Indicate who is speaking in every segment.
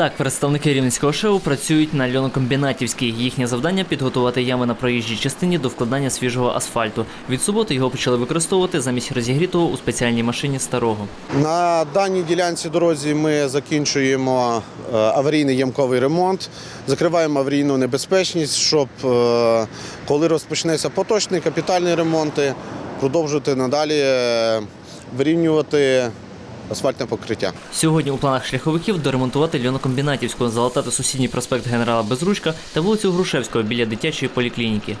Speaker 1: Так, представники рівненського шоу працюють на льонокомбінатівській. Їхнє завдання підготувати ями на проїжджій частині до вкладання свіжого асфальту. Від суботи його почали використовувати замість розігрітого у спеціальній машині старого.
Speaker 2: На даній ділянці дорозі ми закінчуємо е, аварійний ямковий ремонт, закриваємо аварійну небезпечність, щоб е, коли розпочнеться поточний капітальний ремонти, продовжувати надалі е, вирівнювати асфальтне покриття.
Speaker 1: Сьогодні у планах шляховиків доремонтувати льонокомбінатівську, залатати сусідній проспект генерала Безручка та вулицю Грушевського біля дитячої поліклініки.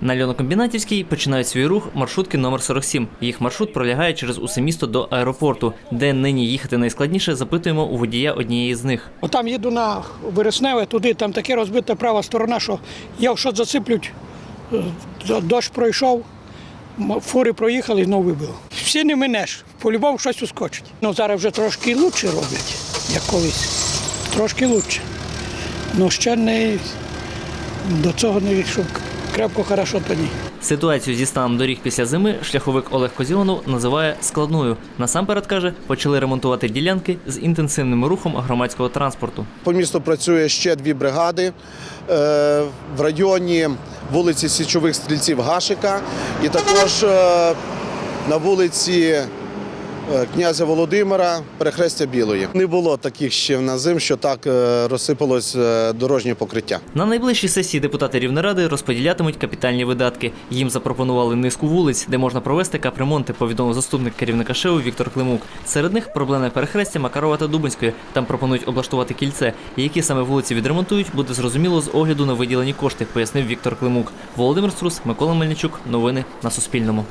Speaker 1: На льонокомбінатівській починають свій рух маршрутки номер 47. Їх маршрут пролягає через усе місто до аеропорту, де нині їхати найскладніше, запитуємо у водія однієї з них.
Speaker 3: Отам їду на Вересневе, туди там таке розбита права сторона, що я щось засиплють, е, дощ пройшов, фури проїхали знову вибило. Всі не минеш, по-любому щось ускочить. Ну зараз вже трошки лучше роблять, як колись. Трошки лучше. Ну ще не до цього не щоб крепко хорошо то ні.
Speaker 1: Ситуацію зі станом доріг після зими шляховик Олег Козіонов називає складною. Насамперед каже, почали ремонтувати ділянки з інтенсивним рухом громадського транспорту.
Speaker 2: По місту працює ще дві бригади е, в районі вулиці Січових стрільців Гашика і також е, на вулиці князя Володимира, перехрестя Білої. Не було таких ще на зим, що так е, розсипалось е, дорожнє покриття.
Speaker 1: На найближчій сесії депутати Рівнеради розподілятимуть капітальні видатки. Їм запропонували низку вулиць, де можна провести капремонти, повідомив заступник керівника ШЕУ Віктор Климук. Серед них проблемне перехрестя Макарова та Дубинської. Там пропонують облаштувати кільце. Які саме вулиці відремонтують, буде зрозуміло з огляду на виділені кошти, пояснив Віктор Климук. Володимир Струс, Микола Мельничук. Новини на Суспільному.